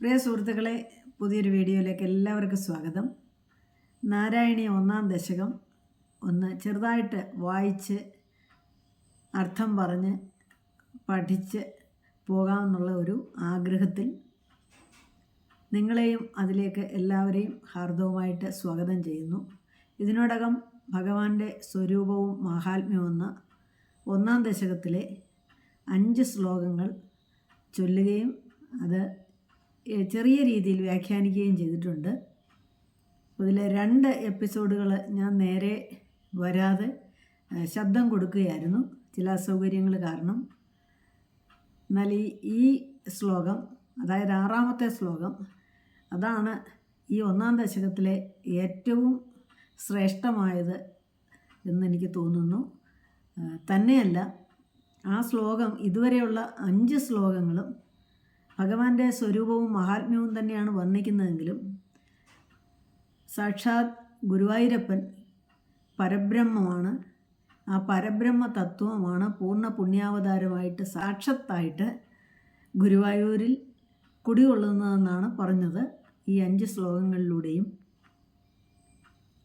പ്രിയ സുഹൃത്തുക്കളെ പുതിയൊരു വീഡിയോയിലേക്ക് എല്ലാവർക്കും സ്വാഗതം. നാരായണി ഒന്നാം ദശകം ഒന്ന് ചെറുതായിട്ട് വായിച്ച് അർത്ഥം പറഞ്ഞ് പഠിച്ച് പോകാമെന്നുള്ള ഒരു ആഗ്രഹത്തിൽ നിങ്ങളെയും അതിലേക്ക് എല്ലാവരെയും ഹാർദവുമായിട്ട് സ്വാഗതം ചെയ്യുന്നു. ഇതിനോടകം ഭഗവാന്റെ സ്വരൂപവും മഹാത്മ്യവും എന്ന ഒന്നാം ദശകത്തിലെ അഞ്ച് ശ്ലോകങ്ങൾ ചൊല്ലുകയും അത് ചെറിയ രീതിയിൽ വ്യാഖ്യാനിക്കുകയും ചെയ്തിട്ടുണ്ട്. അതിലെ രണ്ട് എപ്പിസോഡുകൾ ഞാൻ നേരെ വരാതെ ശബ്ദം കൊടുക്കുകയായിരുന്നു. ചില അസൗകര്യങ്ങൾ കാരണം. എന്നാൽ ഈ ഈ ശ്ലോകം അതായത് ആറാമത്തെ ശ്ലോകം അതാണ് ഈ ഒന്നാം ദശകത്തിലെ ഏറ്റവും ശ്രേഷ്ഠമായത് എന്നെനിക്ക് തോന്നുന്നു. തന്നെയല്ല ആ ശ്ലോകം ഇതുവരെയുള്ള അഞ്ച് ശ്ലോകങ്ങളും ഭഗവാന്റെ സ്വരൂപവും മഹാത്മ്യവും തന്നെയാണ് വർണിക്കുന്നതെങ്കിലും സാക്ഷാത് ഗുരുവായൂരപ്പൻ പരബ്രഹ്മമാണ്. ആ പരബ്രഹ്മ തത്വമാണ് പൂർണ പുണ്യാവതാരമായിട്ട് സാക്ഷാത്തായിട്ട് ഗുരുവായൂരിൽ കുടികൊള്ളുന്നതെന്നാണ് പറഞ്ഞത് ഈ അഞ്ച് ശ്ലോകങ്ങളിലൂടെയും.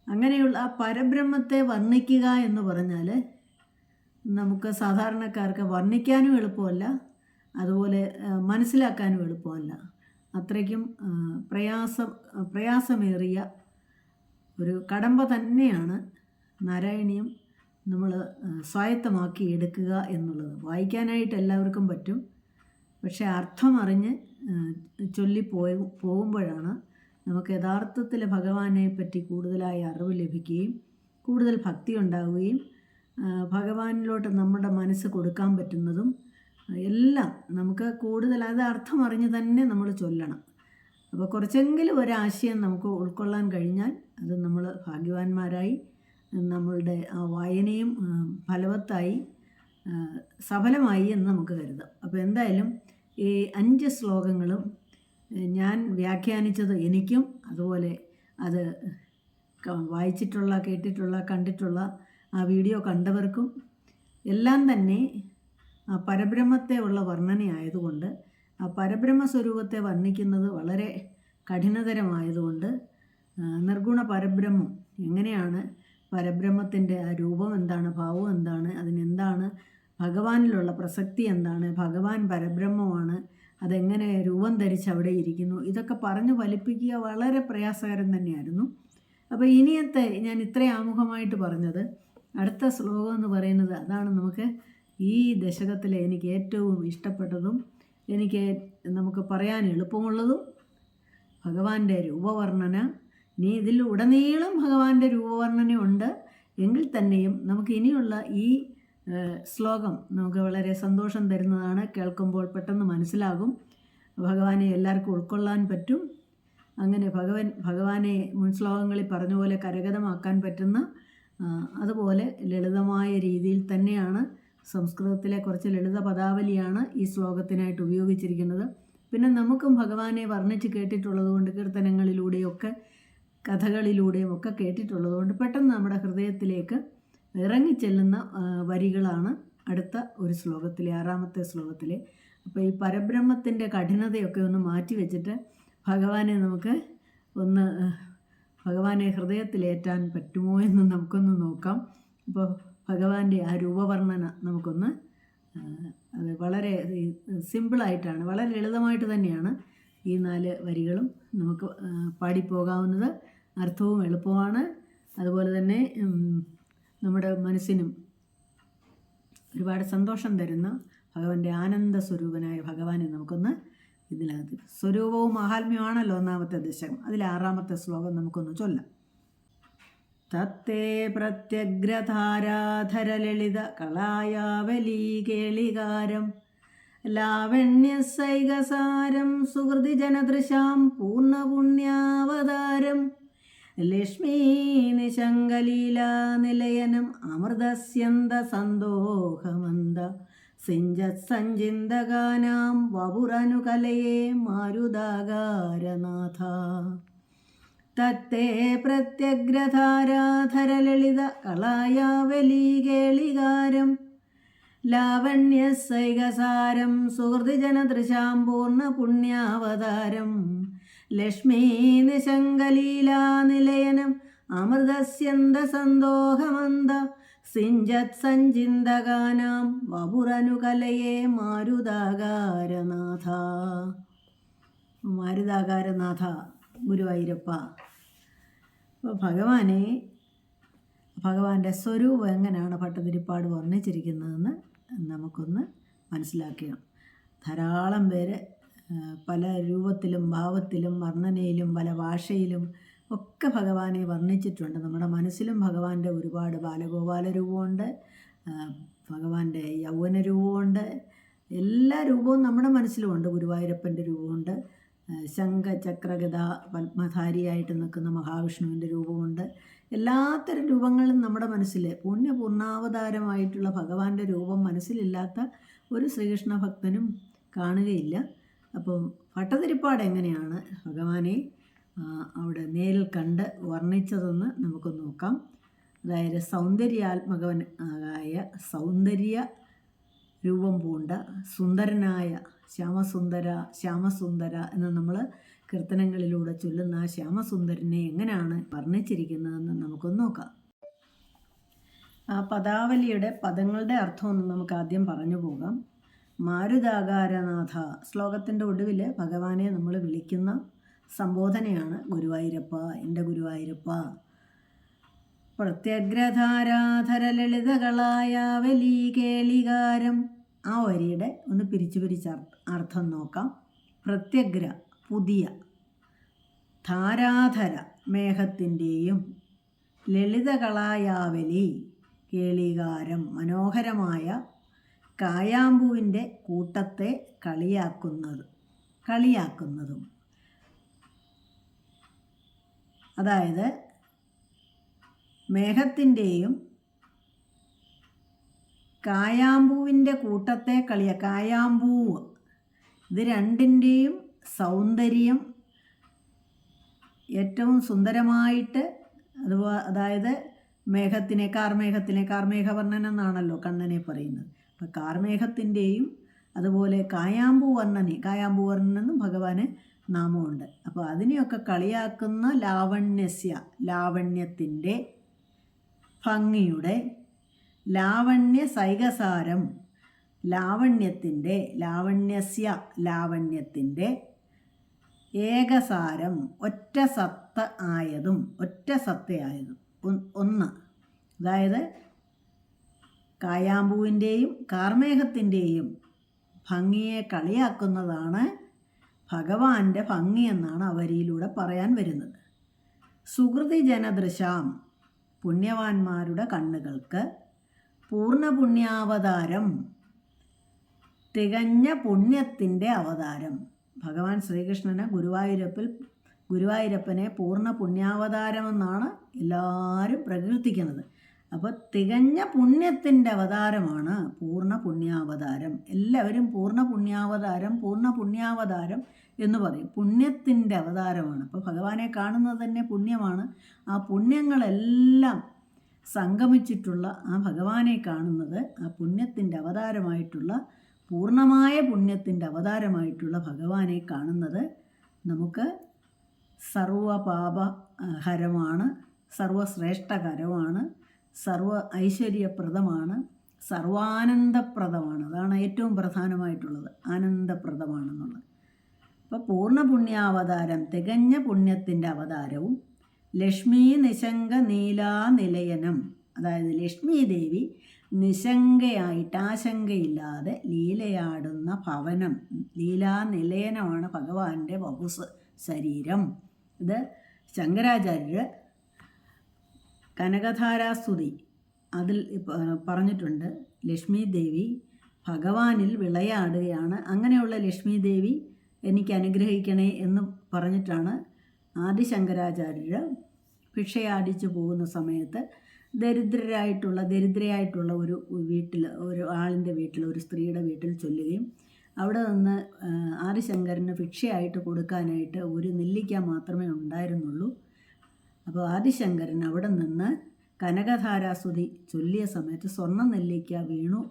അങ്ങനെയുള്ള ആ പരബ്രഹ്മത്തെ വർണിക്കുക എന്ന് പറഞ്ഞാൽ നമുക്ക് സാധാരണക്കാർക്ക് വർണിക്കാനും എളുപ്പമല്ല. അതുപോലെ മനസ്സിലാക്കാനും എളുപ്പമല്ല. അത്രയ്ക്കും പ്രയാസം പ്രയാസമേറിയ ഒരു കടമ്പ തന്നെയാണ് നാരായണീയം നമ്മൾ സ്വായത്തമാക്കി എടുക്കുക എന്നുള്ളത്. വായിക്കാനായിട്ട് എല്ലാവർക്കും പറ്റും. പക്ഷേ അർത്ഥം അറിഞ്ഞ് ചൊല്ലിപ്പോയി പോകുമ്പോഴാണ് നമുക്ക് യഥാർത്ഥത്തിൽ ഭഗവാനെ പറ്റി കൂടുതലായി അറിവ് ലഭിക്കുകയും കൂടുതൽ ഭക്തി ഉണ്ടാവുകയും ഭഗവാനിലോട്ട് നമ്മുടെ മനസ്സ് കൊടുക്കാൻ പറ്റുന്നതും എല്ലാം നമുക്ക് കൂടുതൽ അത് അർത്ഥം അറിഞ്ഞ് തന്നെ നമ്മൾ ചൊല്ലണം. അപ്പോൾ കുറച്ചെങ്കിലും ഒരാശയം നമുക്ക് ഉൾക്കൊള്ളാൻ കഴിഞ്ഞാൽ അത് നമ്മൾ ഭാഗ്യവാന്മാരായി നമ്മളുടെ ആ വായനയും ഫലവത്തായി സഫലമായി എന്ന് നമുക്ക് കരുതാം. അപ്പോൾ എന്തായാലും ഈ അഞ്ച് ശ്ലോകങ്ങളും ഞാൻ വ്യാഖ്യാനിച്ചത് എനിക്കും അതുപോലെ അത് വായിച്ചിട്ടുള്ള കേട്ടിട്ടുള്ള കണ്ടിട്ടുള്ള ആ വീഡിയോ കണ്ടവർക്കും എല്ലാം തന്നെ പരബ്രഹ്മത്തെ ഉള്ള വർണനയായതുകൊണ്ട് പരബ്രഹ്മ സ്വരൂപത്തെ വർണിക്കുന്നത് വളരെ കഠിനതരമായതുകൊണ്ട് നിർഗുണ പരബ്രഹ്മം എങ്ങനെയാണ് പരബ്രഹ്മത്തിന്റെ ആ രൂപം എന്താണ് ഭാവം എന്താണ് അതിനെന്താണ് ഭഗവാനിലുള്ള പ്രസക്തി എന്താണ് ഭഗവാൻ പരബ്രഹ്മമാണ് അതെങ്ങനെ രൂപം ധരിച്ച് അവിടെ ഇരിക്കുന്നു ഇതൊക്കെ പറഞ്ഞു ഫലിപ്പിക്കുക വളരെ പ്രയാസകരം തന്നെയായിരുന്നു. അപ്പോൾ ഇനിയത്തെ ഞാൻ ഇത്രയും ആമുഖമായിട്ട് പറഞ്ഞത് അടുത്ത ശ്ലോകം എന്ന് പറയുന്നത് അതാണ് നമുക്ക് ഈ ദശകത്തിലെ എനിക്ക് ഏറ്റവും ഇഷ്ടപ്പെട്ടതും എനിക്ക് നമുക്ക് പറയാൻ എളുപ്പമുള്ളതും ഭഗവാന്റെ രൂപവർണന. ഇനി ഇതിൽ ഉടനീളം ഭഗവാന്റെ രൂപവർണനയുണ്ട് എങ്കിൽ തന്നെയും നമുക്ക് ഇനിയുള്ള ഈ ശ്ലോകം നമുക്ക് വളരെ സന്തോഷം തരുന്നതാണ്. കേൾക്കുമ്പോൾ പെട്ടെന്ന് മനസ്സിലാകും. ഭഗവാനെ എല്ലാവർക്കും ഉൾക്കൊള്ളാൻ പറ്റും. അങ്ങനെ ഭഗവൻ ഭഗവാനെ മുൻ ശ്ലോകങ്ങളിൽ പറഞ്ഞ പോലെ കരഗതമാക്കാൻ പറ്റുന്ന അതുപോലെ ലളിതമായ രീതിയിൽ തന്നെയാണ് സംസ്കൃതത്തിലെ കുറച്ച് ലളിത പദാവലിയാണ് ഈ ശ്ലോകത്തിനായിട്ട് ഉപയോഗിച്ചിരിക്കുന്നത്. പിന്നെ നമുക്കും ഭഗവാനെ വർണിച്ച് കേട്ടിട്ടുള്ളത് കൊണ്ട് കീർത്തനങ്ങളിലൂടെയൊക്കെ കഥകളിലൂടെയും ഒക്കെ കേട്ടിട്ടുള്ളത് കൊണ്ട് പെട്ടെന്ന് നമ്മുടെ ഹൃദയത്തിലേക്ക് ഇറങ്ങിച്ചെല്ലുന്ന വരികളാണ് അടുത്ത ഒരു ശ്ലോകത്തിലെ ആറാമത്തെ ശ്ലോകത്തിലെ. അപ്പോൾ ഈ പരബ്രഹ്മത്തിന്റെ കഠിനതയൊക്കെ ഒന്ന് മാറ്റി വെച്ചിട്ട് ഭഗവാനെ നമുക്ക് ഒന്ന് ഭഗവാനെ ഹൃദയത്തിലേറ്റാൻ പറ്റുമോ എന്ന് നമുക്കൊന്ന് നോക്കാം. അപ്പോൾ ഭഗവാന്റെ ആ രൂപവർണന നമുക്കൊന്ന് അത് വളരെ സിമ്പിളായിട്ടാണ് വളരെ ലളിതമായിട്ട് തന്നെയാണ് ഈ നാല് വരികളും നമുക്ക് പാടിപ്പോകാവുന്നത്. അർത്ഥവും എളുപ്പമാണ് അതുപോലെ തന്നെ നമ്മുടെ മനസ്സിനും ഒരുപാട് സന്തോഷം തരുന്ന ഭഗവാന്റെ ആനന്ദ സ്വരൂപനായ ഭഗവാനെ നമുക്കൊന്ന് ഇതിനകത്ത്. സ്വരൂപവും മഹാത്മ്യമാണല്ലോ ഒന്നാമത്തെ ദശകം. അതിൽ ആറാമത്തെ ശ്ലോകം നമുക്കൊന്ന് ചൊല്ലാം. തത്തേ പ്രത്യഗ്രധാരാധരലളിത കളായാവലീ കേളികാരം. ലാവണ്യസൈകസാരം സുഹൃതിജനദൃശാം പൂർണപുണ്യാവതാരം ലക്ഷ്മീനിശങ്കലീലാനിലയനം നിശങ്കലീലാ നിലയനം അമൃതസ്യന്ത സന്തോഹമന്ത. സിഞ്ചത് സഞ്ചിന്തകാനാം വപുരനുകലയെ മാരുതാകാരനാഥ. തത്തേ പ്രത്യഗ്രധാരാധരലളിത കളായാവലീ കേളികാരം ലാവണ്യസൈകസാരം സുഹൃതിജനദൃശാം പൂർണ പുണ്യാവതാരം ലക്ഷ്മീ നിശങ്കലീലാനിലയനം അമൃതസ്യന്ത സന്തോഹമന്ത സിഞ്ചത് സഞ്ചിന്തകാനാം വപുരനുകലയെ മാരുതാകാരനാഥ. മാരുതാകാരനാഥ. ഗുരുവായൂരപ്പ. അപ്പോൾ ഭഗവാനെ ഭഗവാന്റെ സ്വരൂപം എങ്ങനെയാണ് പട്ടതിരിപ്പാട് വർണിച്ചിരിക്കുന്നതെന്ന് നമുക്കൊന്ന് മനസ്സിലാക്കണം ധാരാളം പേര് പല രൂപത്തിലും ഭാവത്തിലും വർണനയിലും പല ഭാഷയിലും ഒക്കെ ഭഗവാനെ വർണിച്ചിട്ടുണ്ട്. നമ്മുടെ മനസ്സിലും ഭഗവാന്റെ ഒരുപാട് ബാലഗോപാല രൂപമുണ്ട് ഭഗവാന്റെ യൗവന രൂപമുണ്ട് എല്ലാ രൂപവും നമ്മുടെ മനസ്സിലുമുണ്ട്. ഗുരുവായൂരപ്പന്റെ രൂപമുണ്ട് ആ, ശംഖ ചക്രഗത പത്മധാരിയായിട്ട് നിൽക്കുന്ന മഹാവിഷ്ണുവിന്റെ രൂപമുണ്ട്. എല്ലാത്തരം രൂപങ്ങളും നമ്മുടെ മനസ്സിൽ പുണ്യപൂർണാവതാരമായിട്ടുള്ള ഭഗവാന്റെ രൂപം മനസ്സിലില്ലാത്ത ഒരു ശ്രീകൃഷ്ണ ഭക്തനും കാണുകയില്ല. അപ്പം ഭട്ടതിരിപ്പാട് എങ്ങനെയാണ് ഭഗവാനെ അവിടെ നേരിൽ കണ്ട് വർണിച്ചതെന്ന് നമുക്ക് നോക്കാം. അതായത് സൗന്ദര്യാത്മകവൻ ആയ സൗന്ദര്യ രൂപം പൂണ്ട സുന്ദരനായ ശ്യാമസുന്ദര ശ്യാമസുന്ദര എന്ന് നമ്മൾ കീർത്തനങ്ങളിലൂടെ ചൊല്ലുന്ന ആ ശ്യാമസുന്ദരനെ എങ്ങനെയാണ് വർണിച്ചിരിക്കുന്നതെന്ന് നമുക്കൊന്ന് നോക്കാം. ആ പദാവലിയുടെ പദങ്ങളുടെ അർത്ഥമൊന്നും നമുക്ക് ആദ്യം പറഞ്ഞു പോകാം. മാരുതാകാരനാഥ ശ്ലോകത്തിന്റെ ഒടുവിൽ ഭഗവാനെ നമ്മൾ വിളിക്കുന്ന സംബോധനയാണ് ഗുരുവായൂരപ്പ എന്റെ ഗുരുവായൂരപ്പ. പ്രത്യഗ്രധാരാധര ലളിതകളായ വലി കേളികാരം ആ വരിയുടെ ഒന്ന് പിരിച്ചു പിരിച്ച് അർ- അർത്ഥം നോക്കാം. പ്രത്യഗ്ര പുതിയ ധാരാധര മേഘത്തിന്റെയും ലളിതകളായാവലി കേളികാരം മനോഹരമായ കായാമ്പൂവിന്റെ കൂട്ടത്തെ കളിയാക്കുന്നത് കളിയാക്കുന്നതും. അതായത് മേഘത്തിന്റെയും കായാമ്പൂവിന്റെ കൂട്ടത്തെ കളിയ കായാമ്പൂവ്. ഇത് രണ്ടിന്റെയും സൗന്ദര്യം ഏറ്റവും സുന്ദരമായിട്ട് അതുപോ അതായത് മേഘത്തിനെ കാർമേഘത്തിനെ കാർമേഘവർണൻ എന്നാണല്ലോ കണ്ണനെ പറയുന്നത്. അപ്പം കാർമേഘത്തിന്റെയും അതുപോലെ കായാമ്പൂ വർണനെ ഭഗവാന് നാമമുണ്ട്. അപ്പോൾ അതിനെയൊക്കെ കളിയാക്കുന്ന ലാവണ്യസ്യ ലാവണ്യത്തിന്റെ ഭംഗിയുടെ ലാവണ്യ സൈകസാരം ലാവണ്യത്തിന്റെ ലാവണ്യസ്യ ലാവണ്യത്തിന്റെ ഏകസാരം ഒറ്റ സത്ത ആയതും ഒറ്റ സത്തയായതും ഒന്ന്. അതായത് കായാമ്പൂവിന്റെയും കാർമേഘത്തിന്റെയും ഭംഗിയെ കളിയാക്കുന്നതാണ് ഭഗവാന്റെ ഭംഗി എന്നാണ് അവരിയിലൂടെ പറയാൻ വരുന്നത്. സുഹൃതി ജനദൃശാം പുണ്യവാന്മാരുടെ കണ്ണുകൾക്ക് പൂർണ പുണ്യാവതാരം തികഞ്ഞ പുണ്യത്തിന്റെ അവതാരം. ഭഗവാൻ ശ്രീകൃഷ്ണന് ഗുരുവായൂരപ്പിൽ ഗുരുവായൂരപ്പനെ പൂർണ പുണ്യാവതാരമെന്നാണ് എല്ലാവരും പ്രകീർത്തിക്കുന്നത്. അപ്പോൾ തികഞ്ഞ പുണ്യത്തിന്റെ അവതാരമാണ് പൂർണ പുണ്യാവതാരം. എല്ലാവരും പൂർണ പുണ്യാവതാരം പൂർണ പുണ്യാവതാരം എന്ന് പറയും. പുണ്യത്തിന്റെ അവതാരമാണ്. അപ്പോൾ ഭഗവാനെ കാണുന്നത് തന്നെ പുണ്യമാണ്. ആ പുണ്യങ്ങളെല്ലാം സംഗമിച്ചിട്ടുള്ള ആ ഭഗവാനെ കാണുന്നത് ആ പുണ്യത്തിന്റെ അവതാരമായിട്ടുള്ള പൂർണമായ പുണ്യത്തിന്റെ അവതാരമായിട്ടുള്ള ഭഗവാനെ കാണുന്നത് നമുക്ക് സർവപാപഹരമാണ് സർവശ്രേഷ്ഠകരമാണ് സർവ ഐശ്വര്യപ്രദമാണ് സർവാനന്ദപ്രദമാണ്. അതാണ് ഏറ്റവും പ്രധാനമായിട്ടുള്ളത് ആനന്ദപ്രദമാണെന്നുള്ളത്. അപ്പോൾ പൂർണ പുണ്യാവതാരം തികഞ്ഞ പുണ്യത്തിന്റെ അവതാരവും ലക്ഷ്മി നിശങ്ക നീലാനിലയനം. അതായത് ലക്ഷ്മി ദേവി നിശങ്കയായിട്ട് ആശങ്കയില്ലാതെ ലീലയാടുന്ന ഭവനം ലീലാ നിലയനമാണ് ഭഗവാന്റെ വപുസ് ശരീരം. ഇത് ശങ്കരാചാര്യർ കനകധാരാസ്തുതി അതിൽ പറഞ്ഞിട്ടുണ്ട്. ലക്ഷ്മി ദേവി ഭഗവാനിൽ വിളയാടുകയാണ്. അങ്ങനെയുള്ള ലക്ഷ്മി ദേവി എനിക്ക് അനുഗ്രഹിക്കണേ എന്ന് പറഞ്ഞിട്ടാണ് ആദിശങ്കരാചാര്യർ ഭിക്ഷയാടിച്ചു പോകുന്ന സമയത്ത് ദരിദ്രരായിട്ടുള്ള ദരിദ്രയായിട്ടുള്ള ഒരു വീട്ടിൽ ഒരു ആളിന്റെ വീട്ടിൽ ഒരു സ്ത്രീയുടെ വീട്ടിൽ ചൊല്ലുകയും അവിടെ നിന്ന് ആദിശങ്കരന് ഭിക്ഷയായിട്ട് കൊടുക്കാനായിട്ട് ഒരു നെല്ലിക്ക മാത്രമേ ഉണ്ടായിരുന്നുള്ളൂ. അപ്പോൾ ആദിശങ്കരൻ അവിടെ നിന്ന് കനകധാരാസ്തുതി ചൊല്ലിയ സമയത്ത് സ്വർണ നെല്ലിക്ക വീണു.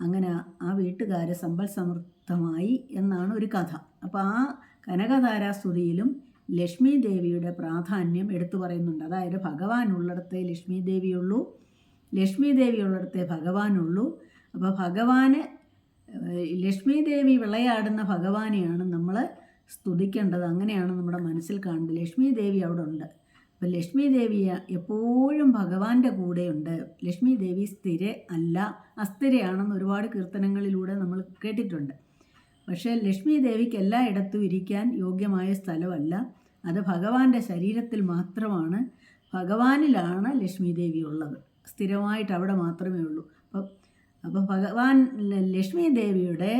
അങ്ങനെ ആ വീട്ടുകാരെ സമ്പൽ സമൃദ്ധമായി എന്നാണ് ഒരു കഥ. അപ്പോൾ ആ കനകധാരാസ്തുതിയിലും ലക്ഷ്മി ദേവിയുടെ പ്രാധാന്യം എടുത്തു പറയുന്നുണ്ട്. അതായത് ഭഗവാൻ ഉള്ളിടത്തെ ലക്ഷ്മി ദേവിയുള്ളൂ ലക്ഷ്മി ദേവി ഉള്ളിടത്തെ ഭഗവാനുള്ളൂ. അപ്പോൾ ഭഗവാന് ലക്ഷ്മി ദേവി വിളയാടുന്ന ഭഗവാനെയാണ് നമ്മൾ സ്തുതിക്കേണ്ടത്. അങ്ങനെയാണ് നമ്മുടെ മനസ്സിൽ കാണുന്നത്. ലക്ഷ്മി ദേവി അവിടെ ഉണ്ട്. അപ്പം ലക്ഷ്മി ദേവി എപ്പോഴും ഭഗവാന്റെ കൂടെയുണ്ട്. ലക്ഷ്മി ദേവി സ്ഥിര അല്ല അസ്ഥിരയാണെന്ന് ഒരുപാട് കീർത്തനങ്ങളിലൂടെ നമ്മൾ കേട്ടിട്ടുണ്ട്. പക്ഷേ ലക്ഷ്മി ദേവിക്ക് എല്ലായിടത്തും ഇരിക്കാൻ യോഗ്യമായ സ്ഥലമല്ല. അത് ഭഗവാന്റെ ശരീരത്തിൽ മാത്രമാണ് ഭഗവാനിലാണ് ലക്ഷ്മി ദേവി ഉള്ളത്. സ്ഥിരമായിട്ട് അവിടെ മാത്രമേ ഉള്ളൂ. അപ്പം അപ്പോൾ ഭഗവാൻ ലക്ഷ്മി ദേവിയുടെ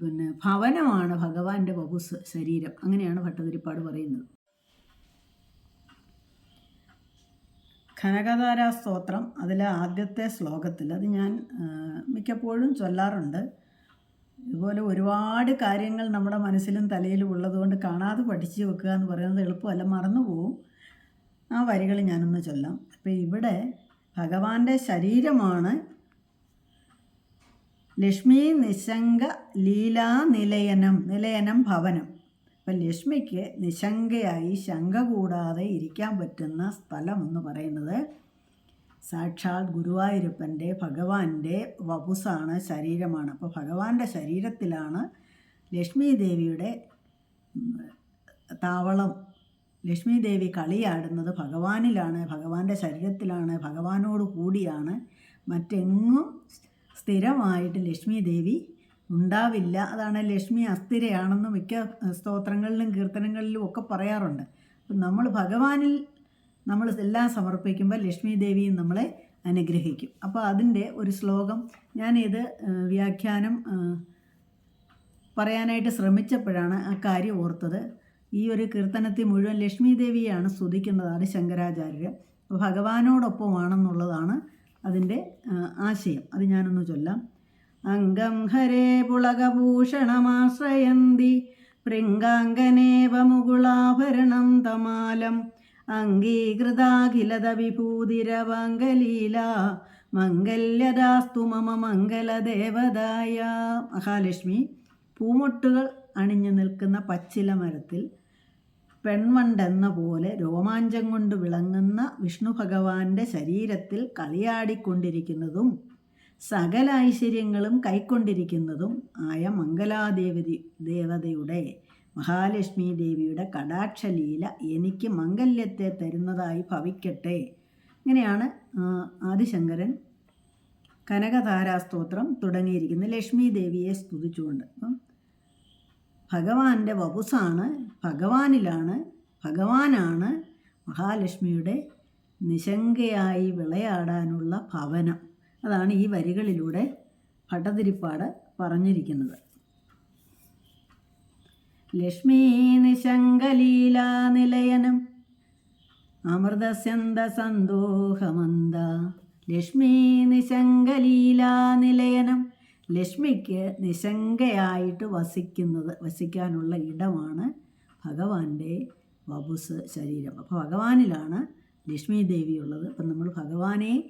പിന്നെ ഭവനമാണ് ഭഗവാന്റെ വപുസ് ശരീരം. അങ്ങനെയാണ് ഭട്ടതിരിപ്പാട് പറയുന്നത്. ഖനകധാര സ്തോത്രം അതിലെ ആദ്യത്തെ ശ്ലോകത്തിൽ അത് ഞാൻ മിക്കപ്പോഴും ചൊല്ലാറുണ്ട്. ഇതുപോലെ ഒരുപാട് കാര്യങ്ങൾ നമ്മുടെ മനസ്സിലും തലയിലും ഉള്ളതുകൊണ്ട് കാണാതെ പഠിച്ചു വെക്കുക എന്ന് പറയുന്നത് എളുപ്പമല്ല. മറന്നു പോവും ആ വരികൾ ഞാനൊന്ന് ചൊല്ലാം. അപ്പോൾ ഇവിടെ ഭഗവാന്റെ ശരീരമാണ് ലക്ഷ്മി നിശങ്ക ലീലാ നിലയനം നിലയനം ഭവനം. അപ്പം ലക്ഷ്മിക്ക് നിശങ്കയായി ശങ്ക കൂടാതെ ഇരിക്കാൻ പറ്റുന്ന സ്ഥലം എന്ന് പറയുന്നത് സാക്ഷാൽ ഗുരുവായൂരപ്പന്റെ ഭഗവാന്റെ വപുസാണ് ശരീരമാണ്. അപ്പോൾ ഭഗവാന്റെ ശരീരത്തിലാണ് ലക്ഷ്മി ദേവിയുടെ താവളം. ലക്ഷ്മി ദേവി കളിയാടുന്നത് ഭഗവാനിലാണ് ഭഗവാന്റെ ശരീരത്തിലാണ് ഭഗവാനോട് കൂടിയാണ്. മറ്റെങ്ങും സ്ഥിരമായിട്ട് ലക്ഷ്മി ദേവി ഉണ്ടാവില്ല. അതാണ് ലക്ഷ്മി അസ്ഥിരയാണെന്ന് മിക്ക സ്തോത്രങ്ങളിലും കീർത്തനങ്ങളിലും ഒക്കെ പറയാറുണ്ട്. നമ്മൾ ഭഗവാനിൽ നമ്മൾ എല്ലാം സമർപ്പിക്കുമ്പോൾ ലക്ഷ്മി ദേവിയും നമ്മളെ അനുഗ്രഹിക്കും. അപ്പോൾ അതിന്റെ ഒരു ശ്ലോകം ഞാനിത് വ്യാഖ്യാനം പറയാനായിട്ട് ശ്രമിച്ചപ്പോഴാണ് ആ കാര്യം ഓർത്തത്. ഈ ഒരു കീർത്തനത്തിൽ മുഴുവൻ ലക്ഷ്മി ദേവിയാണ് സ്തുതിക്കുന്നതാണ് ശങ്കരാചാര്യർ. ഭഗവാനോടൊപ്പമാണെന്നുള്ളതാണ് അതിന്റെ ആശയം. അത് ഞാനൊന്ന് ചൊല്ലാം. അംഗം ഹരേ പുളകഭൂഷണമാശ്രയന്തി പൃങ്കാംഗനേവ മുകുളാഭരണം തമാലം. അംഗീകൃതാഖിലത വിഭൂതിരവാംഗലീല മംഗല്യദാസ്തു മമ മംഗലദേവതായ. മഹാലക്ഷ്മി പൂമൊട്ടുകൾ അണിഞ്ഞു നിൽക്കുന്ന പച്ചില മരത്തിൽ പെൺവണ്ടെന്ന പോലെ രോമാഞ്ചം കൊണ്ട് വിളങ്ങുന്ന വിഷ്ണു ഭഗവാന്റെ ശരീരത്തിൽ കളിയാടിക്കൊണ്ടിരിക്കുന്നതും സകല ഐശ്വര്യങ്ങളും കൈക്കൊണ്ടിരിക്കുന്നതും ആയ മംഗലാദേവതി ദേവതയുടെ മഹാലക്ഷ്മി ദേവിയുടെ കടാക്ഷലീല എനിക്ക് മംഗല്യത്തെ തരുന്നതായി ഭവിക്കട്ടെ. ഇങ്ങനെയാണ് ആദിശങ്കരൻ കനകതാരാസ്തോത്രം തുടങ്ങിയിരിക്കുന്നത് ലക്ഷ്മി ദേവിയെ സ്തുതിച്ചുകൊണ്ട്. അപ്പം ഭഗവാന്റെ വപുസാണ് ഭഗവാനിലാണ് ഭഗവാനാണ് മഹാലക്ഷ്മിയുടെ നിശങ്കയായി വിളയാടാനുള്ള ഭവനം. അതാണ് ഈ വരികളിലൂടെ ഭട്ടതിരിപ്പാട് പറഞ്ഞിരിക്കുന്നത്. ലക്ഷ്മീ നിശങ്കലീലാ നിലയനം അമൃതസ്യന്ത സന്തോഹമന്ത ലക്ഷ്മീ നിശങ്കലീലാനിലയനം ലക്ഷ്മിക്ക് നിശങ്കയായിട്ട് വസിക്കുന്നത് വസിക്കാനുള്ള ഇടമാണ് ഭഗവാന്റെ വപുസ് ശരീരം. അപ്പോൾ ഭഗവാനിലാണ് ലക്ഷ്മി ദേവി ഉള്ളത് അപ്പം നമ്മൾ ഭഗവാനെ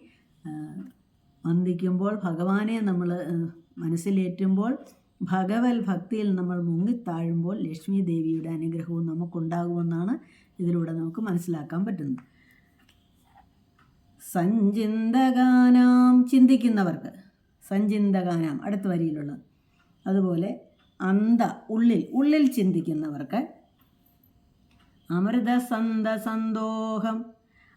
വന്ദിക്കുമ്പോൾ ഭഗവാനെ നമ്മൾ മനസ്സിലേറ്റുമ്പോൾ ഭഗവൽ ഭക്തിയിൽ നമ്മൾ മുങ്ങിത്താഴുമ്പോൾ ലക്ഷ്മി ദേവിയുടെ അനുഗ്രഹവും നമുക്കുണ്ടാകുമെന്നാണ് ഇതിലൂടെ നമുക്ക് മനസ്സിലാക്കാൻ പറ്റുന്നത്. സഞ്ചിന്തകാനാം ചിന്തിക്കുന്നവർക്ക് സഞ്ചിന്തകാനാം അടുത്ത വരിയിലുള്ളത് അതുപോലെ അന്ത ഉള്ളിൽ ഉള്ളിൽ ചിന്തിക്കുന്നവർക്ക് അമൃതസന്ത സന്തോഹം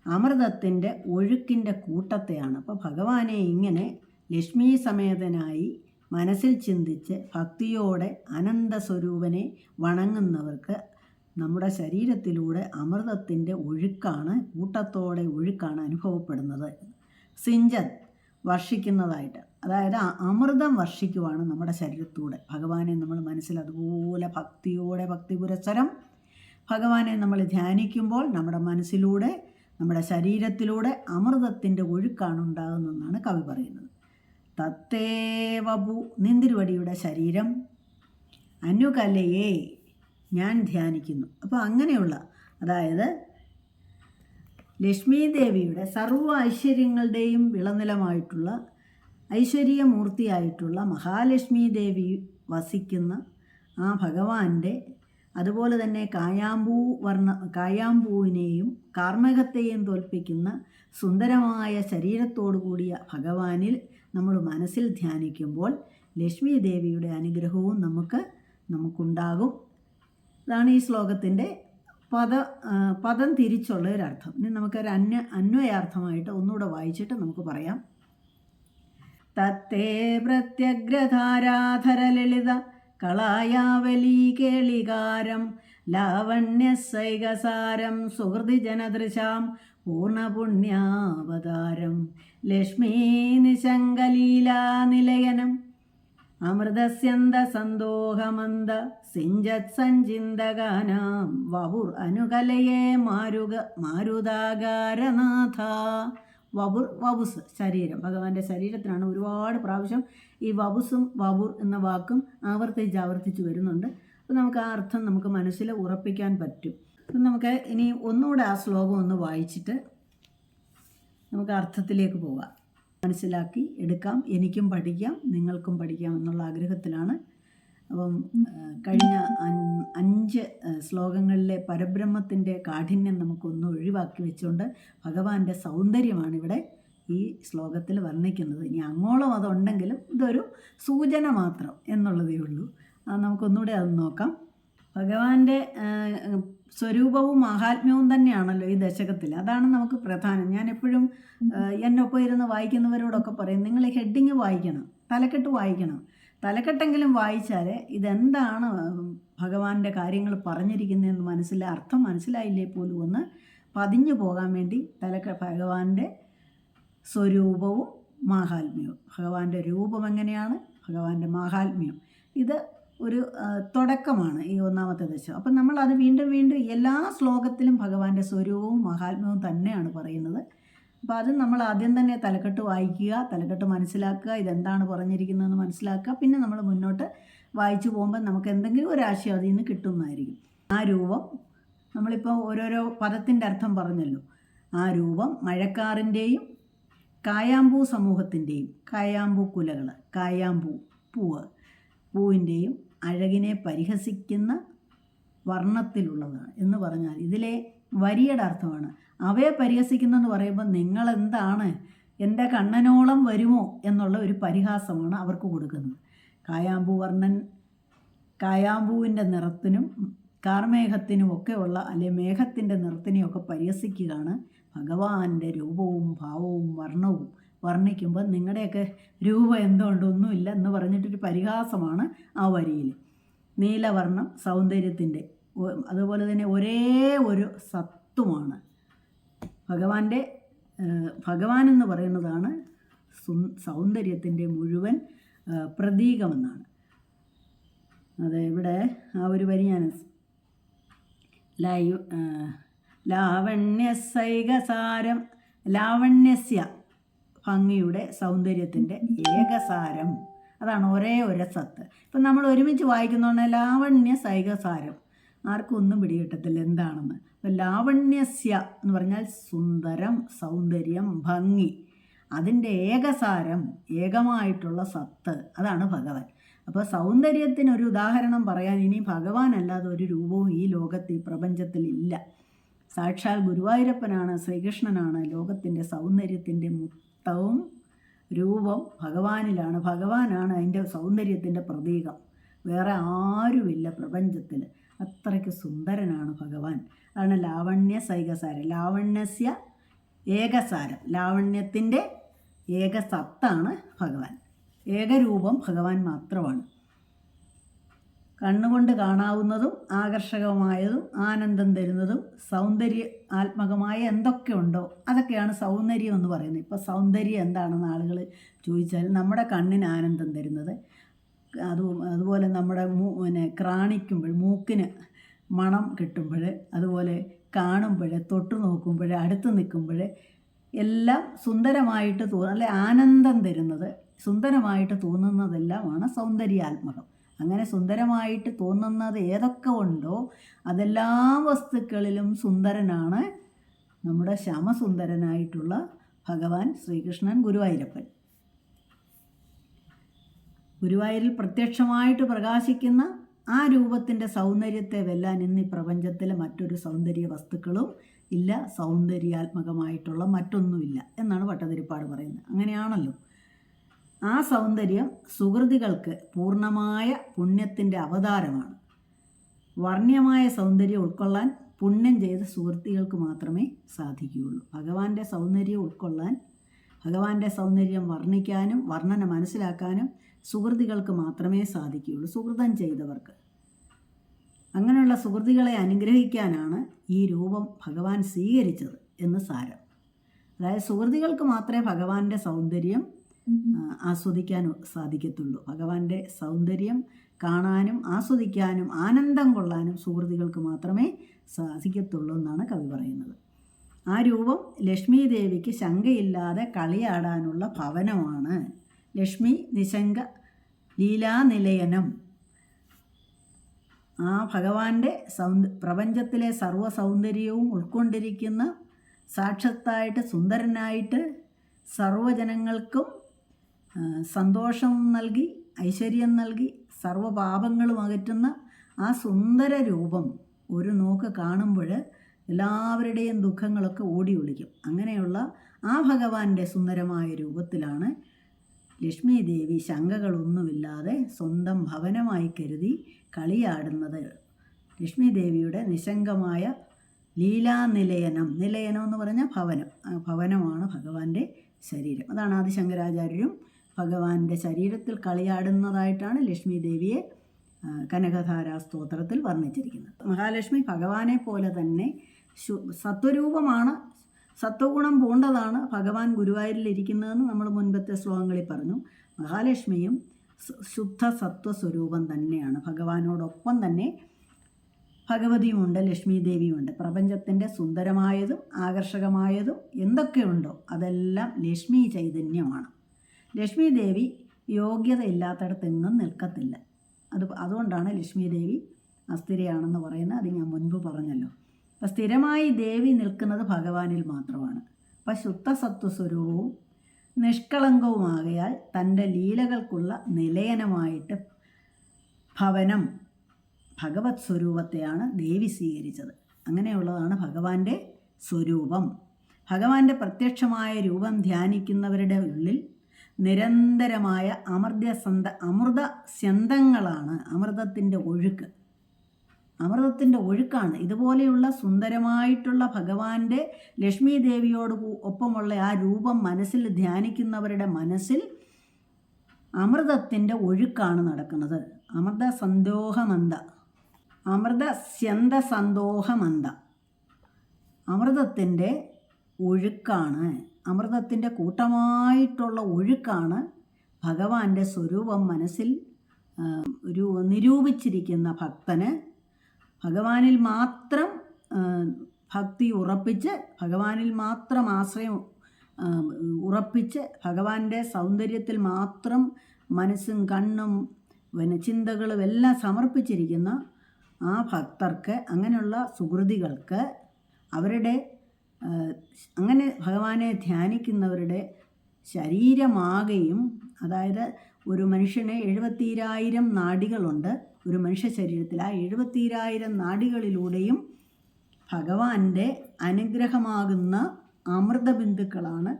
അമൃതത്തിന്റെ ഒഴുക്കിന്റെ കൂട്ടത്തെയാണ്. അപ്പോൾ ഭഗവാനെ ഇങ്ങനെ ലക്ഷ്മി സമേതനായി മനസ്സിൽ ചിന്തിച്ച് ഭക്തിയോടെ അനന്ത സ്വരൂപനെ വണങ്ങുന്നവർക്ക് നമ്മുടെ ശരീരത്തിലൂടെ അമൃതത്തിന്റെ ഒഴുക്കാണ് കൂട്ടത്തോടെ ഒഴുക്കാണ് അനുഭവപ്പെടുന്നത്. സിഞ്ചത് വർഷിക്കുന്നതായിട്ട്. അതായത് അമൃതം വർഷിക്കുവാണ് നമ്മുടെ ശരീരത്തൂടെ ഭഗവാനെ നമ്മൾ മനസ്സിൽ അതുപോലെ ഭക്തിയോടെ ഭക്തി പുരസ്സരം ഭഗവാനെ നമ്മൾ ധ്യാനിക്കുമ്പോൾ നമ്മുടെ മനസ്സിലൂടെ നമ്മുടെ ശരീരത്തിലൂടെ അമൃതത്തിന്റെ ഒഴുക്കാണ് ഉണ്ടാകുന്നതെന്നാണ് കവി പറയുന്നത്. തത്തേവപു നിന്തിരുവടിയുടെ ശരീരം. അനുകലയെ ഞാൻ ധ്യാനിക്കുന്നു. അപ്പോൾ അങ്ങനെയുള്ള അതായത് ലക്ഷ്മി ദേവിയുടെ സർവ ഐശ്വര്യങ്ങളുടെയും വിളനിലമായിട്ടുള്ള ഐശ്വര്യമൂർത്തിയായിട്ടുള്ള മഹാലക്ഷ്മി ദേവി വസിക്കുന്ന ആ ഭഗവാന്റെ അതുപോലെ തന്നെ കായാമ്പൂ വർണ കായാമ്പൂവിനെയും കാർമകത്തെയും തോൽപ്പിക്കുന്ന സുന്ദരമായ ശരീരത്തോടു കൂടിയ ഭഗവാനിൽ നമ്മൾ മനസ്സിൽ ധ്യാനിക്കുമ്പോൾ ലക്ഷ്മി ദേവിയുടെ അനുഗ്രഹവും നമുക്ക് നമുക്കുണ്ടാകും. ഇതാണ് ഈ ശ്ലോകത്തിന്റെ പദ പദം തിരിച്ചുള്ള ഒരർത്ഥം ഇനി നമുക്കൊരു അന്യ അന്വയാർത്ഥമായിട്ട് ഒന്നുകൂടെ വായിച്ചിട്ട് നമുക്ക് പറയാം. തത്തേ പ്രത്യഗ്രധാരാധരലളിത കളായാവലീ കേളികാരം ലാവണ്യസൈകസാരം സുഹൃതിജനദൃശാം പൂർണപുണ്യാവതാരം ലക്ഷ്മീ നിശങ്കലീലാനിലയനം അമൃതസ്യന്ത സന്തോഹമന്ത സിഞ്ചത് സഞ്ചിന്തകാനാം വപുർ അനുകലയെ മാരുക മാരുതാകാരനാഥ. വപുർ വപുസ് ശരീരം. ഭഗവാന്റെ ശരീരത്തിനാണ് ഒരുപാട് പ്രാവശ്യം ഈ വപുസും വപുർ എന്ന വാക്കും ആവർത്തിച്ച് ആവർത്തിച്ച് വരുന്നുണ്ട്. അപ്പോൾ നമുക്ക് ആ അർത്ഥം നമുക്ക് മനസ്സിൽ ഉറപ്പിക്കാൻ പറ്റും. നമുക്ക് ഇനി ഒന്നുകൂടെ ആ ശ്ലോകം ഒന്ന് വായിച്ചിട്ട് നമുക്ക് അർത്ഥത്തിലേക്ക് പോകാം മനസ്സിലാക്കി എടുക്കാം. എനിക്കും പഠിക്കാം. നിങ്ങൾക്കും പഠിക്കാം എന്നുള്ള ആഗ്രഹത്തിലാണ്. അപ്പം കഴിഞ്ഞ അഞ്ച് ശ്ലോകങ്ങളിലെ പരബ്രഹ്മത്തിന്റെ കാഠിന്യം നമുക്കൊന്ന് ഒഴിവാക്കി വെച്ചുകൊണ്ട് ഭഗവാന്റെ സൗന്ദര്യമാണ് ഇവിടെ ഈ ശ്ലോകത്തിൽ വർണിക്കുന്നത്. ഇനി അങ്ങോളം അതുണ്ടെങ്കിലും ഇതൊരു സൂചന മാത്രം എന്നുള്ളതേ ഉള്ളൂ. നമുക്കൊന്നുകൂടെ അത് നോക്കാം. ഭഗവാന്റെ സ്വരൂപവും മഹാത്മ്യവും തന്നെയാണല്ലോ ഈ ദശകത്തിൽ. അതാണ് നമുക്ക് പ്രധാനം. ഞാൻ എപ്പോഴും എന്നൊപ്പം ഇരുന്ന് വായിക്കുന്നവരോടൊക്കെ പറയും നിങ്ങൾ ഹെഡിങ് വായിക്കണം തലക്കെട്ട് വായിക്കണം. തലക്കെട്ടെങ്കിലും വായിച്ചാൽ ഇതെന്താണ് ഭഗവാന്റെ കാര്യങ്ങൾ പറഞ്ഞിരിക്കുന്നതെന്ന് മനസ്സിലായി അർത്ഥം മനസ്സിലായില്ലേ പോലും ഒന്ന് പതിഞ്ഞു പോകാൻ വേണ്ടി തലക്ക ഭഗവാന്റെ സ്വരൂപവും മാഹാത്മ്യവും ഭഗവാന്റെ രൂപം എങ്ങനെയാണ്? ഭഗവാന്റെ മാഹാത്മ്യം. ഇത് ഒരു തുടക്കമാണ് ഈ ഒന്നാമത്തെ ദശം. അപ്പം നമ്മൾ അത് വീണ്ടും വീണ്ടും എല്ലാ ശ്ലോകത്തിലും ഭഗവാന്റെ സ്വരൂപവും മഹാത്മ്യവും തന്നെയാണ് പറയുന്നത്. അപ്പോൾ അത് നമ്മൾ ആദ്യം തന്നെ തലക്കെട്ട് വായിക്കുക തലക്കെട്ട് മനസ്സിലാക്കുക ഇതെന്താണ് പറഞ്ഞിരിക്കുന്നതെന്ന് മനസ്സിലാക്കുക. പിന്നെ നമ്മൾ മുന്നോട്ട് വായിച്ചു പോകുമ്പോൾ നമുക്ക് എന്തെങ്കിലും ഒരു ആശയം അതിൽ നിന്ന് കിട്ടുന്നതായിരിക്കും. ആ രൂപം നമ്മളിപ്പോൾ ഓരോരോ പദത്തിന്റെ അർത്ഥം പറഞ്ഞല്ലോ. ആ രൂപം മഴക്കാറിന്റെയും കായാമ്പൂ സമൂഹത്തിന്റെയും കായാമ്പൂ കുലകൾ കായാമ്പൂ പൂവ്. പൂവിന്റെയും അഴകിനെ പരിഹസിക്കുന്ന വർണത്തിലുള്ളതാണ് എന്ന് പറഞ്ഞാൽ ഇതിലെ വരിയുടെ അർത്ഥമാണ്. അവയെ പരിഹസിക്കുന്നെന്ന് പറയുമ്പോൾ നിങ്ങൾ എന്താണ് എന്റെ കണ്ണനോളം വരുമോ എന്നുള്ള ഒരു പരിഹാസമാണ് അവർക്ക് കൊടുക്കുന്നത്. കായാമ്പൂ വർണൻ കായാമ്പൂവിന്റെ നിറത്തിനും കാർമേഘത്തിനും ഒക്കെ ഉള്ള അല്ലെ മേഘത്തിന്റെ നിറത്തിനെയൊക്കെ പരിഹസിക്കുകയാണ് ഭഗവാന്റെ രൂപവും ഭാവവും വർണവും വർണിക്കുമ്പോൾ നിങ്ങളുടെയൊക്കെ രൂപം എന്തുകൊണ്ട് ഒന്നുമില്ല എന്ന് പറഞ്ഞിട്ടൊരു പരിഹാസമാണ് ആ വരിയിൽ. നീലവർണം സൗന്ദര്യത്തിന്റെ അതുപോലെ തന്നെ ഒരേ ഒരു സത്വമാണ്. ഭഗവാന്റെ ഭഗവാൻ എന്ന് പറയുന്നതാണ് സൗന്ദര്യത്തിന്റെ മുഴുവൻ പ്രതീകമെന്നാണ്. അതെ ഇവിടെ ആ ഒരു വരി ഞാൻ ലൈവ് ലാവണ്യസൈകസാരം ലാവണ്യസ്യ ഭംഗിയുടെ സൗന്ദര്യത്തിന്റെ ഏകസാരം. അതാണ് ഒരേ ഒരേ സത്ത്. ഇപ്പം നമ്മൾ ഒരുമിച്ച് വായിക്കുന്നതുകൊണ്ട് ലാവണ്യ സൈകസാരം. ആർക്കും ഒന്നും പിടികിട്ടത്തില്ല എന്താണെന്ന്. അപ്പം ലാവണ്യസ്യ എന്ന് പറഞ്ഞാൽ സുന്ദരം സൗന്ദര്യം ഭംഗി. അതിന്റെ ഏകസാരം ഏകമായിട്ടുള്ള സത്ത്. അതാണ് ഭഗവാൻ. അപ്പോൾ സൗന്ദര്യത്തിന് ഒരു ഉദാഹരണം പറയാൻ ഇനി ഭഗവാനല്ലാതെ ഒരു രൂപവും ഈ ലോകത്ത് ഈ പ്രപഞ്ചത്തിൽ ഇല്ല. സാക്ഷാൽ ഗുരുവായൂരപ്പനാണ് ശ്രീകൃഷ്ണനാണ് ലോകത്തിന്റെ സൗന്ദര്യത്തിന്റെ മൊത്തവും രൂപം ഭഗവാനിലാണ്. ഭഗവാനാണ് അതിന്റെ സൗന്ദര്യത്തിന്റെ പ്രതീകം. വേറെ ആരുമില്ല പ്രപഞ്ചത്തിൽ. അത്രയ്ക്ക് സുന്ദരനാണ് ഭഗവാൻ. അതാണ് ലാവണ്യ സൈകസാരം. ലാവണ്യസ്യ ഏകസാരം. ലാവണ്യത്തിന്റെ ഏകസത്താണ് ഭഗവാൻ. ഏകരൂപം ഭഗവാൻ മാത്രമാണ്. കണ്ണുകൊണ്ട് കാണാവുന്നതും ആകർഷകമായതും ആനന്ദം തരുന്നതും സൗന്ദര്യ ആത്മകമായ എന്തൊക്കെ ഉണ്ടോ അതൊക്കെയാണ് സൗന്ദര്യം എന്ന് പറയുന്നത്. ഇപ്പോൾ സൗന്ദര്യം എന്താണെന്ന് ആളുകൾ ചോദിച്ചാൽ നമ്മുടെ കണ്ണിന് ആനന്ദം തരുന്നത്. അത് അതുപോലെ നമ്മുടെ മൂ പിന്നെ ക്രാണിക്കുമ്പോൾ മൂക്കിന് മണം കിട്ടുമ്പോൾ അതുപോലെ കാണുമ്പോൾ തൊട്ട് നോക്കുമ്പോൾ അടുത്ത് നിൽക്കുമ്പോൾ എല്ലാം സുന്ദരമായിട്ട് തോ അല്ലെ ആനന്ദം തരുന്നത് സുന്ദരമായിട്ട് തോന്നുന്നതെല്ലാമാണ് സൗന്ദര്യാത്മകം. അങ്ങനെ സുന്ദരമായിട്ട് തോന്നുന്നത് ഏതൊക്കെ ഉണ്ടോ അതെല്ലാ വസ്തുക്കളിലും സുന്ദരനാണ് നമ്മുടെ ശ്യാമസുന്ദരനായിട്ടുള്ള ഭഗവാൻ ശ്രീകൃഷ്ണൻ ഗുരുവായൂരപ്പൻ. ഗുരുവായൂരിൽ പ്രത്യക്ഷമായിട്ട് പ്രകാശിക്കുന്ന ആ രൂപത്തിന്റെ സൗന്ദര്യത്തെ വെല്ലാൻ ഇന്ന് ഈ പ്രപഞ്ചത്തിലെ മറ്റൊരു സൗന്ദര്യ വസ്തുക്കളും ഇല്ല സൗന്ദര്യാത്മകമായിട്ടുള്ള മറ്റൊന്നുമില്ല എന്നാണ് പട്ടതിരിപ്പാട് പറയുന്നത്. അങ്ങനെയാണല്ലോ. ആ സൗന്ദര്യം സുഹൃതികൾക്ക് പൂർണമായ പുണ്യത്തിന്റെ അവതാരമാണ്. വർണ്യമായ സൗന്ദര്യം ഉൾക്കൊള്ളാൻ പുണ്യം ചെയ്ത സുഹൃത്തികൾക്ക് മാത്രമേ സാധിക്കുകയുള്ളൂ. ഭഗവാന്റെ സൗന്ദര്യം ഉൾക്കൊള്ളാൻ ഭഗവാന്റെ സൗന്ദര്യം വർണിക്കാനും വർണന മനസ്സിലാക്കാനും സുഹൃതികൾക്ക് മാത്രമേ സാധിക്കുകയുള്ളൂ. സുഹൃതം ചെയ്തവർക്ക്. അങ്ങനെയുള്ള സുഹൃതികളെ അനുഗ്രഹിക്കാനാണ് ഈ രൂപം ഭഗവാൻ സ്വീകരിച്ചത് എന്ന് സാരം. അതായത് സുഹൃതികൾക്ക് മാത്രമേ ഭഗവാന്റെ സൗന്ദര്യം ആസ്വദിക്കാൻ സാധിക്കത്തുള്ളൂ. ഭഗവാന്റെ സൗന്ദര്യം കാണാനും ആസ്വദിക്കാനും ആനന്ദം കൊള്ളാനും സുഹൃതികൾക്ക് മാത്രമേ സാധിക്കത്തുള്ളൂ എന്നാണ് കവി പറയുന്നത്. ആ രൂപം ലക്ഷ്മി ദേവിക്ക് ശങ്കയില്ലാതെ കളിയാടാനുള്ള ഭവനമാണ്. ലക്ഷ്മി നിശങ്ക ലീലാനിലയനം. ആ ഭഗവാന്റെ സൗന്ദ പ്രപഞ്ചത്തിലെ സർവ സൗന്ദര്യവും ഉൾക്കൊണ്ടിരിക്കുന്ന സാക്ഷാത്തായിട്ട് സുന്ദരനായിട്ട് സർവജനങ്ങൾക്കും സന്തോഷം നൽകി ഐശ്വര്യം നൽകി സർവപാപങ്ങളും അകറ്റുന്ന ആ സുന്ദര രൂപം ഒരു നോക്ക് കാണുമ്പോൾ എല്ലാവരുടെയും ദുഃഖങ്ങളൊക്കെ ഓടി ഒളിക്കും. അങ്ങനെയുള്ള ആ ഭഗവാന്റെ സുന്ദരമായ രൂപത്തിലാണ് ലക്ഷ്മി ദേവി ശങ്കകളൊന്നുമില്ലാതെ സ്വന്തം ഭവനമായി കരുതി കളിയാടുന്നത്. ലക്ഷ്മി ദേവിയുടെ നിശങ്കമായ ലീലാനിലയനം. നിലയനം എന്ന് പറഞ്ഞാൽ ഭവനം. ഭവനമാണ് ഭഗവാന്റെ ശരീരം. അതാണ് ആദിശങ്കരാചാര്യരും ഭഗവാന്റെ ശരീരത്തിൽ കളിയാടുന്നതായിട്ടാണ് ലക്ഷ്മി ദേവിയെ കനകധാരാ സ്തോത്രത്തിൽ വർണിച്ചിരിക്കുന്നത്. മഹാലക്ഷ്മി ഭഗവാനെ പോലെ തന്നെ സത്വരൂപമാണ് സത്വഗുണം പൂണ്ടതാണ് ഭഗവാൻ ഗുരുവായൂരിൽ ഇരിക്കുന്നതെന്ന് നമ്മൾ മുൻപത്തെ ശ്ലോകങ്ങളിൽ പറഞ്ഞു. മഹാലക്ഷ്മിയും ശുദ്ധ സത്വസ്വരൂപം തന്നെയാണ്. ഭഗവാനോടൊപ്പം തന്നെ ഭഗവതിയുമുണ്ട് ലക്ഷ്മി ദേവിയുമുണ്ട്. പ്രപഞ്ചത്തിന്റെ സുന്ദരമായതും ആകർഷകമായതും എന്തൊക്കെയുണ്ടോ അതെല്ലാം ലക്ഷ്മി ചൈതന്യമാണ്. ലക്ഷ്മി ദേവി യോഗ്യത ഇല്ലാത്തടത്തെങ്ങും നിൽക്കത്തില്ല. അത് അതുകൊണ്ടാണ് ലക്ഷ്മി ദേവി അസ്ഥിരയാണെന്ന് പറയുന്നത്. അത് ഞാൻ മുൻപ് പറഞ്ഞല്ലോ. അപ്പം സ്ഥിരമായി ദേവി നിൽക്കുന്നത് ഭഗവാനിൽ മാത്രമാണ്. അപ്പം ശുദ്ധസത്വ സ്വരൂപവും നിഷ്കളങ്കവുമാകയാൽ തന്റെ ലീലകൾക്കുള്ള നിലയനമായിട്ട് ഭവനം ഭഗവത് സ്വരൂപത്തെയാണ് ദേവി സ്വീകരിച്ചത്. അങ്ങനെയുള്ളതാണ് ഭഗവാന്റെ സ്വരൂപം. ഭഗവാന്റെ പ്രത്യക്ഷമായ രൂപം ധ്യാനിക്കുന്നവരുടെ ഉള്ളിൽ നിരന്തരമായ അമൃതസന്ത അമൃത സ്യന്തങ്ങളാണ് അമൃതത്തിന്റെ ഒഴുക്ക്. അമൃതത്തിന്റെ ഒഴുക്കാണ്. ഇതുപോലെയുള്ള സുന്ദരമായിട്ടുള്ള ഭഗവാന്റെ ലക്ഷ്മി ദേവിയോട് ഒപ്പമുള്ള ആ രൂപം മനസ്സിൽ ധ്യാനിക്കുന്നവരുടെ മനസ്സിൽ അമൃതത്തിന്റെ ഒഴുക്കാണ് നടക്കുന്നത്. അമൃത സന്തോഹമന്ത അമൃത സ്യന്ത സന്തോഹമന്ത അമൃതത്തിന്റെ ഒഴുക്കാണ്. അമൃതത്തിന്റെ കൂട്ടമായിട്ടുള്ള ഒഴുക്കാണ് ഭഗവാന്റെ സ്വരൂപം മനസ്സിൽ ഒരു നിരൂപിച്ചിരിക്കുന്ന ഭക്തന്. ഭഗവാനിൽ മാത്രം ഭക്തി ഉറപ്പിച്ച് ഭഗവാനിൽ മാത്രം ആശ്രയം ഉറപ്പിച്ച് ഭഗവാന്റെ സൗന്ദര്യത്തിൽ മാത്രം മനസ്സും കണ്ണും പിന്നെ ചിന്തകളും എല്ലാം സമർപ്പിച്ചിരിക്കുന്ന ആ ഭക്തർക്ക് അങ്ങനെയുള്ള സുഹൃതികൾക്ക് അവരുടെ അങ്ങനെ ഭഗവാനെ ധ്യാനിക്കുന്നവരുടെ ശരീരമാകെയും അതായത് ഒരു മനുഷ്യന് എഴുപത്തിരായിരം നാടികളുണ്ട് ഒരു മനുഷ്യ ശരീരത്തിൽ ആ എഴുപത്തിരായിരം നാടികളിലൂടെയും ഭഗവാന്റെ അനുഗ്രഹമാകുന്ന അമൃത ബിന്ദുക്കളാണ്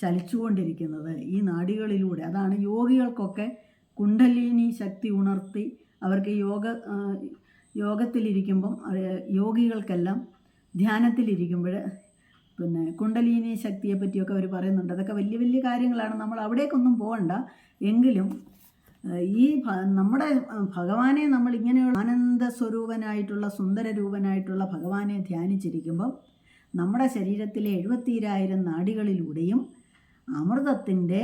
ചലിച്ചുകൊണ്ടിരിക്കുന്നത് ഈ നാടികളിലൂടെ. അതാണ് യോഗികൾക്കൊക്കെ കുണ്ടലിനി ശക്തി ഉണർത്തി അവർക്ക് യോഗ യോഗത്തിലിരിക്കുമ്പം യോഗികൾക്കെല്ലാം ധ്യാനത്തിലിരിക്കുമ്പോൾ പിന്നെ കുണ്ടലിനി ശക്തിയെ പറ്റിയൊക്കെ അവർ പറയുന്നുണ്ട്. അതൊക്കെ വലിയ വലിയ കാര്യങ്ങളാണ്. നമ്മൾ അവിടേക്കൊന്നും പോകണ്ട എങ്കിലും ഈ നമ്മുടെ ഭഗവാനെ നമ്മൾ ഇങ്ങനെയുള്ള ആനന്ദ സ്വരൂപനായിട്ടുള്ള സുന്ദര രൂപനായിട്ടുള്ള ഭഗവാനെ ധ്യാനിച്ചിരിക്കുമ്പോൾ നമ്മുടെ ശരീരത്തിലെ എഴുപത്തിരായിരം നാടികളിലൂടെയും അമൃതത്തിന്റെ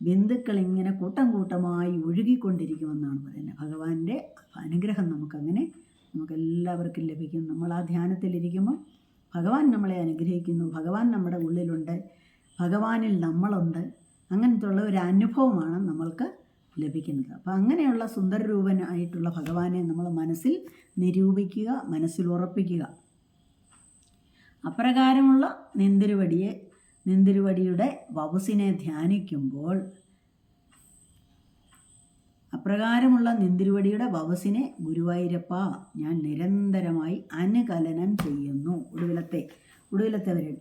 ബിന്ദുക്കൾ ഇങ്ങനെ കൂട്ടം കൂട്ടമായി ഒഴുകിക്കൊണ്ടിരിക്കുമെന്നാണ് പറയുന്നത്. ഭഗവാന്റെ അനുഗ്രഹം നമുക്കങ്ങനെ നമുക്കെല്ലാവർക്കും ലഭിക്കും. നമ്മൾ ആ ധ്യാനത്തിലിരിക്കുമ്പോൾ ഭഗവാൻ നമ്മളെ അനുഗ്രഹിക്കുന്നു ഭഗവാൻ നമ്മുടെ ഉള്ളിലുണ്ട് ഭഗവാനിൽ നമ്മളുണ്ട്. അങ്ങനത്തുള്ള ഒരു അനുഭവമാണ് നമ്മൾക്ക് ലഭിക്കുന്നത്. അപ്പം അങ്ങനെയുള്ള സുന്ദരരൂപനായിട്ടുള്ള ഭഗവാനെ നമ്മൾ മനസ്സിൽ നിരൂപിക്കുക മനസ്സിൽ ഉറപ്പിക്കുക. അപ്രകാരമുള്ള നിന്തിരുവടിയെ നിന്തിരുവടിയുടെ വവുസിനെ ധ്യാനിക്കുമ്പോൾ അപ്രകാരമുള്ള നിന്തിരുവടിയുടെ വവസിനെ ഗുരുവായൂരപ്പ ഞാൻ നിരന്തരമായി അനുകലനം ചെയ്യുന്നു. ഒടുവിലത്തെ ഒടുവിലത്തെ വരെ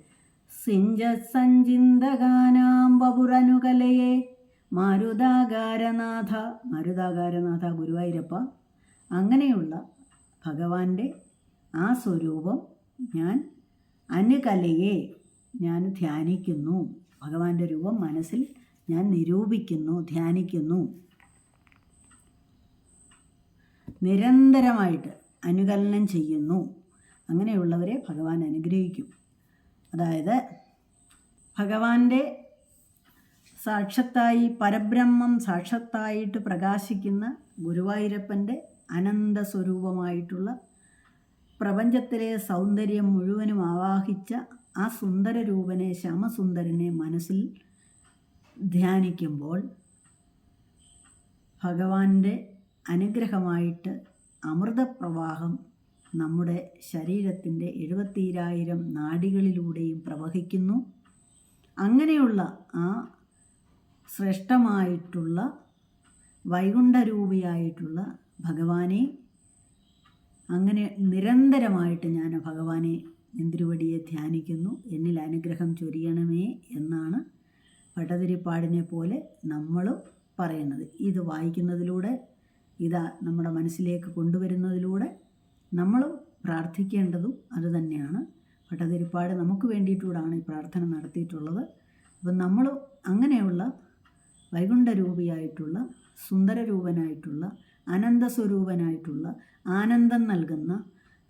സിഞ്ച സഞ്ചിന്തകാനാം ബപുരനുകലയെ മാരുതാകാരനാഥ മാരുതാകാരനാഥ ഗുരുവായൂരപ്പ. അങ്ങനെയുള്ള ഭഗവാന്റെ ആ സ്വരൂപം ഞാൻ അനുകലയെ ഞാൻ ധ്യാനിക്കുന്നു. ഭഗവാന്റെ രൂപം മനസ്സിൽ ഞാൻ നിരൂപിക്കുന്നു ധ്യാനിക്കുന്നു. നിരന്തരമായിട്ട് അനുകലനം ചെയ്യുന്നു. അങ്ങനെയുള്ളവരെ ഭഗവാൻ അനുഗ്രഹിക്കും. അതായത് ഭഗവാന്റെ സാക്ഷത്തായി പരബ്രഹ്മം സാക്ഷത്തായിട്ട് പ്രകാശിക്കുന്ന ഗുരുവായൂരപ്പന്റെ അനന്ത സ്വരൂപമായിട്ടുള്ള പ്രപഞ്ചത്തിലെ സൗന്ദര്യം മുഴുവനും ആവാഹിച്ച ആ സുന്ദര രൂപനെ ശ്യാമസുന്ദരനെ മനസ്സിൽ ധ്യാനിക്കുമ്പോൾ ഭഗവാന്റെ അനുഗ്രഹമായിട്ട് അമൃതപ്രവാഹം നമ്മുടെ ശരീരത്തിന്റെ എഴുപത്തിരായിരം നാഡികളിലൂടെയും പ്രവഹിക്കുന്നു. അങ്ങനെയുള്ള ആ ശ്രേഷ്ഠമായിട്ടുള്ള വൈകുണ്ഠരൂപിയായിട്ടുള്ള ഭഗവാനെ അങ്ങനെ നിരന്തരമായിട്ട് ഞാൻ ഭഗവാനെ നിന്തിരുവടിയെ ധ്യാനിക്കുന്നു. എന്നിൽ അനുഗ്രഹം ചൊരിയണമേ എന്നാണ് ഭട്ടതിരിപ്പാടിനെ പോലെ നമ്മളും പറയുന്നത്. ഇത് വായിക്കുന്നതിലൂടെ ഇതാ നമ്മുടെ മനസ്സിലേക്ക് കൊണ്ടുവരുന്നതിലൂടെ നമ്മൾ പ്രാർത്ഥിക്കേണ്ടതും അതുതന്നെയാണ് ഭട്ടതിരിപ്പാട് നമുക്ക് വേണ്ടിയിട്ടുകൂടാണ് ഈ പ്രാർത്ഥന നടത്തിയിട്ടുള്ളത്. അപ്പം നമ്മൾ അങ്ങനെയുള്ള വൈകുണ്ഠരൂപിയായിട്ടുള്ള സുന്ദരരൂപനായിട്ടുള്ള അനന്തസ്വരൂപനായിട്ടുള്ള ആനന്ദം നൽകുന്ന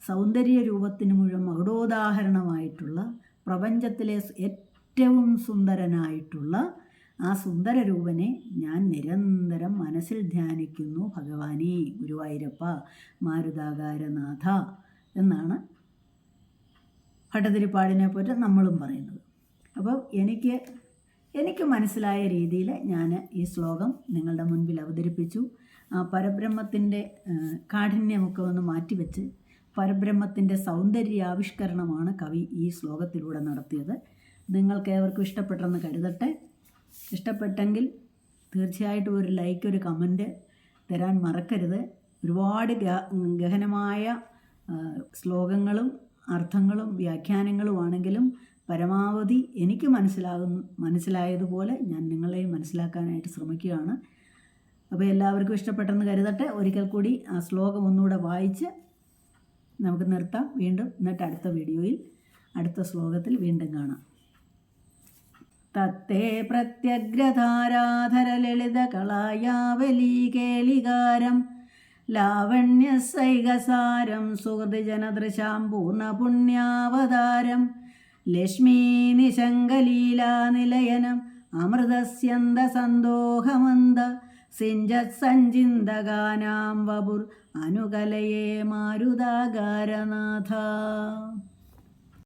സൗന്ദര്യ രൂപത്തിന് മുഴുവൻ മകുടോദാഹരണമായിട്ടുള്ള പ്രപഞ്ചത്തിലെ ഏറ്റവും സുന്ദരനായിട്ടുള്ള ആ സുന്ദര രൂപനെ ഞാൻ നിരന്തരം മനസ്സിൽ ധ്യാനിക്കുന്നു ഭഗവാനെ ഗുരുവായൂരപ്പ മാരുതാകാരനാഥ എന്നാണ് ഭട്ടതിരിപ്പാടിനെ പറ്റി നമ്മളും പറയുന്നത്. അപ്പോൾ എനിക്ക് എനിക്ക് മനസ്സിലായ രീതിയിൽ ഞാൻ ഈ ശ്ലോകം നിങ്ങളുടെ മുൻപിൽ അവതരിപ്പിച്ചു. ആ പരബ്രഹ്മത്തിന്റെ കാഠിന്യമൊക്കെ ഒന്ന് മാറ്റിവെച്ച് പരബ്രഹ്മത്തിന്റെ സൗന്ദര്യാവിഷ്കരണമാണ് കവി ഈ ശ്ലോകത്തിലൂടെ നടത്തിയത്. നിങ്ങൾക്ക് ഏവർക്കും ഇഷ്ടപ്പെട്ടെന്ന് കരുതട്ടെ. ഇഷ്ടപ്പെട്ടെങ്കിൽ തീർച്ചയായിട്ടും ഒരു ലൈക്ക് ഒരു കമന്റ് തരാൻ മറക്കരുത്. ഒരുപാട് ഗഹനമായ ശ്ലോകങ്ങളും അർത്ഥങ്ങളും വ്യാഖ്യാനങ്ങളും ആണെങ്കിലും പരമാവധി എനിക്ക് മനസ്സിലാകുന്ന മനസ്സിലായതുപോലെ ഞാൻ നിങ്ങളെയും മനസ്സിലാക്കാനായിട്ട് ശ്രമിക്കുകയാണ്. അപ്പോൾ എല്ലാവർക്കും ഇഷ്ടപ്പെട്ടെന്ന് കരുതട്ടെ. ഒരിക്കൽ കൂടി ആ ശ്ലോകം ഒന്നുകൂടെ വായിച്ച് നമുക്ക് നിർത്താം. വീണ്ടും എന്നിട്ട് അടുത്ത വീഡിയോയിൽ അടുത്ത ശ്ലോകത്തിൽ വീണ്ടും കാണാം. തത്തേ പ്രത്യഗ്രധാരാധര ലളിത കളായാവലീകേലികാരം ലാവണ്യസൈകസാരം സുഹൃതിജനദൃശാം പൂർണപുണ്യാവതാരം ലക്ഷ്മീനിശങ്കലീലാനിലയനം അമൃതസ്യന്തസന്തോഹമന്ത സിഞ്ചത് സഞ്ചിന്തഗാനാം വപുർ അനുകലയേ മാരുതാകാരനാഥ.